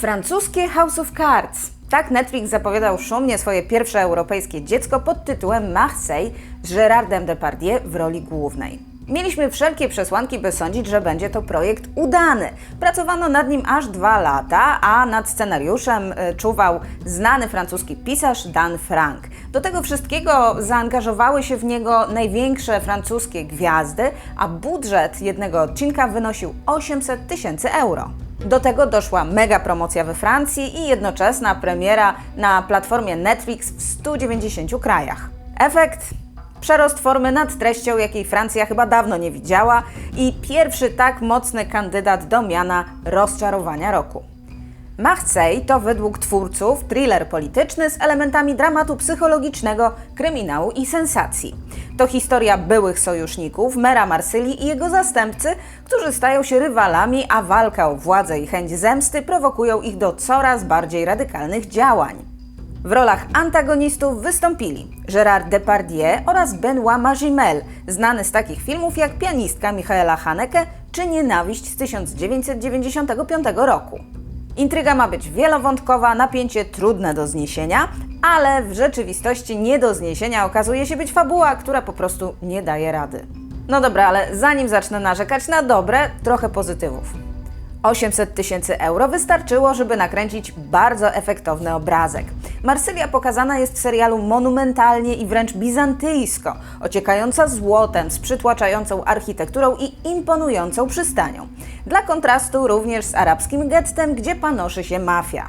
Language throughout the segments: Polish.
Francuskie House of Cards. Tak Netflix zapowiadał szumnie swoje pierwsze europejskie dziecko pod tytułem Marseille z Gérardem Depardieu w roli głównej. Mieliśmy wszelkie przesłanki, by sądzić, że będzie to projekt udany. Pracowano nad nim aż dwa lata, a nad scenariuszem y, czuwał znany francuski pisarz Dan Frank. Do tego wszystkiego zaangażowały się w niego największe francuskie gwiazdy, a budżet jednego odcinka wynosił 800 tysięcy euro. Do tego doszła mega promocja we Francji i jednoczesna premiera na platformie Netflix w 190 krajach. Efekt? Przerost formy nad treścią, jakiej Francja chyba dawno nie widziała i pierwszy tak mocny kandydat do miana rozczarowania roku. Marseille to według twórców thriller polityczny z elementami dramatu psychologicznego, kryminału i sensacji. To historia byłych sojuszników, mera Marsylii i jego zastępcy, którzy stają się rywalami, a walka o władzę i chęć zemsty prowokują ich do coraz bardziej radykalnych działań. W rolach antagonistów wystąpili Gérard Depardieu oraz Benoît Magimel, znany z takich filmów jak Pianistka Michaela Haneke czy Nienawiść z 1995 roku. Intryga ma być wielowątkowa, napięcie trudne do zniesienia, ale w rzeczywistości nie do zniesienia okazuje się być fabuła, która po prostu nie daje rady. No dobra, ale zanim zacznę narzekać na dobre, trochę pozytywów. 800 tysięcy euro wystarczyło, żeby nakręcić bardzo efektowny obrazek. Marsylia pokazana jest w serialu monumentalnie i wręcz bizantyjsko, ociekająca złotem, z przytłaczającą architekturą i imponującą przystanią. Dla kontrastu również z arabskim gettem, gdzie panoszy się mafia.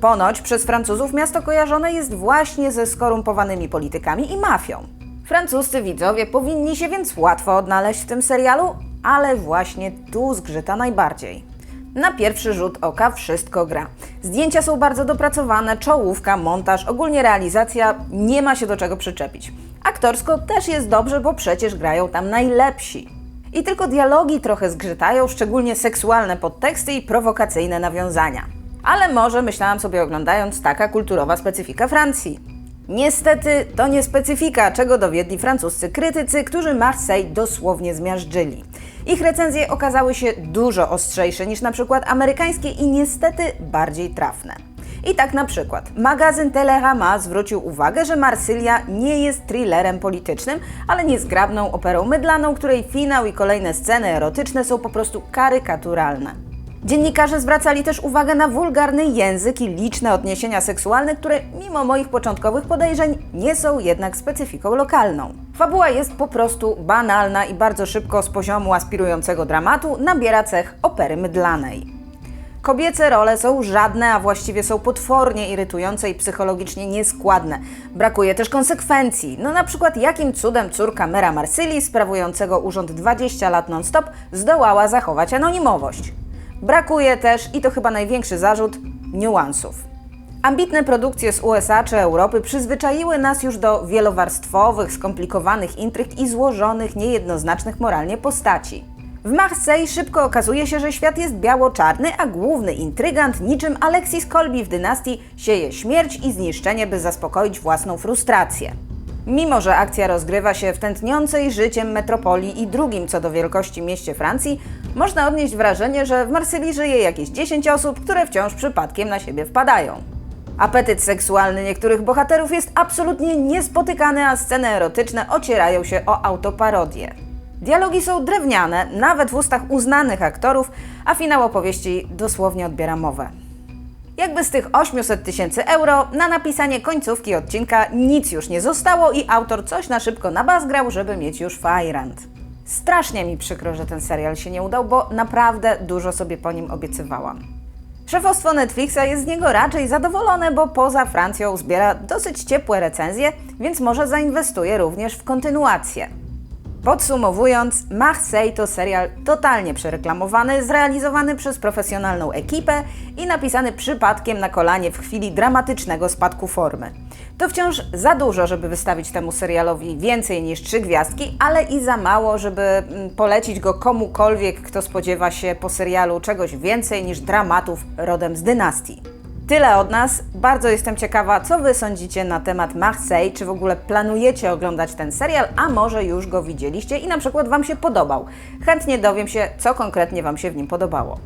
Ponoć przez Francuzów miasto kojarzone jest właśnie ze skorumpowanymi politykami i mafią. Francuscy widzowie powinni się więc łatwo odnaleźć w tym serialu, ale właśnie tu zgrzyta najbardziej. Na pierwszy rzut oka wszystko gra. Zdjęcia są bardzo dopracowane, czołówka, montaż, ogólnie realizacja nie ma się do czego przyczepić. Aktorsko też jest dobrze, bo przecież grają tam najlepsi. I tylko dialogi trochę zgrzytają, szczególnie seksualne podteksty i prowokacyjne nawiązania. Ale może myślałam sobie oglądając taka kulturowa specyfika Francji. Niestety to nie specyfika, czego dowiedli francuscy krytycy, którzy Marseille dosłownie zmiażdżyli. Ich recenzje okazały się dużo ostrzejsze niż na przykład amerykańskie i niestety bardziej trafne. I tak na przykład magazyn Telerama zwrócił uwagę, że Marsylia nie jest thrillerem politycznym, ale niezgrabną operą mydlaną, której finał i kolejne sceny erotyczne są po prostu karykaturalne. Dziennikarze zwracali też uwagę na wulgarny język i liczne odniesienia seksualne, które mimo moich początkowych podejrzeń nie są jednak specyfiką lokalną. Fabuła jest po prostu banalna i bardzo szybko z poziomu aspirującego dramatu nabiera cech opery mydlanej. Kobiece role są żadne, a właściwie są potwornie irytujące i psychologicznie nieskładne. Brakuje też konsekwencji. No na przykład jakim cudem córka mera Marsylii, sprawującego urząd 20 lat non-stop, zdołała zachować anonimowość. Brakuje też, i to chyba największy zarzut, niuansów. Ambitne produkcje z USA czy Europy przyzwyczaiły nas już do wielowarstwowych, skomplikowanych intryg i złożonych, niejednoznacznych moralnie postaci. W Marseille szybko okazuje się, że świat jest biało-czarny, a główny intrygant, niczym Alexis Colby w dynastii, sieje śmierć i zniszczenie, by zaspokoić własną frustrację. Mimo, że akcja rozgrywa się w tętniącej życiem metropolii i drugim co do wielkości mieście Francji, można odnieść wrażenie, że w Marsylii żyje jakieś 10 osób, które wciąż przypadkiem na siebie wpadają. Apetyt seksualny niektórych bohaterów jest absolutnie niespotykany, a sceny erotyczne ocierają się o autoparodię. Dialogi są drewniane, nawet w ustach uznanych aktorów, a finał opowieści dosłownie odbiera mowę. Jakby z tych 800 tysięcy euro na napisanie końcówki odcinka nic już nie zostało i autor coś na szybko nabazgrał, żeby mieć już fajrant. Strasznie mi przykro, że ten serial się nie udał, bo naprawdę dużo sobie po nim obiecywałam. Szefostwo Netflixa jest z niego raczej zadowolone, bo poza Francją zbiera dosyć ciepłe recenzje, więc może zainwestuje również w kontynuację. Podsumowując, Marseille to serial totalnie przereklamowany, zrealizowany przez profesjonalną ekipę i napisany przypadkiem na kolanie w chwili dramatycznego spadku formy. To wciąż za dużo, żeby wystawić temu serialowi więcej niż trzy gwiazdki, ale i za mało, żeby mm, polecić go komukolwiek, kto spodziewa się po serialu czegoś więcej niż dramatów rodem z dynastii. Tyle od nas. Bardzo jestem ciekawa, co Wy sądzicie na temat Marseille, czy w ogóle planujecie oglądać ten serial, a może już go widzieliście i na przykład Wam się podobał. Chętnie dowiem się, co konkretnie Wam się w nim podobało.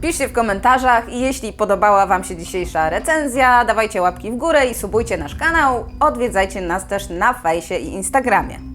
Piszcie w komentarzach i jeśli podobała Wam się dzisiejsza recenzja, dawajcie łapki w górę i subujcie nasz kanał. Odwiedzajcie nas też na fejsie i Instagramie.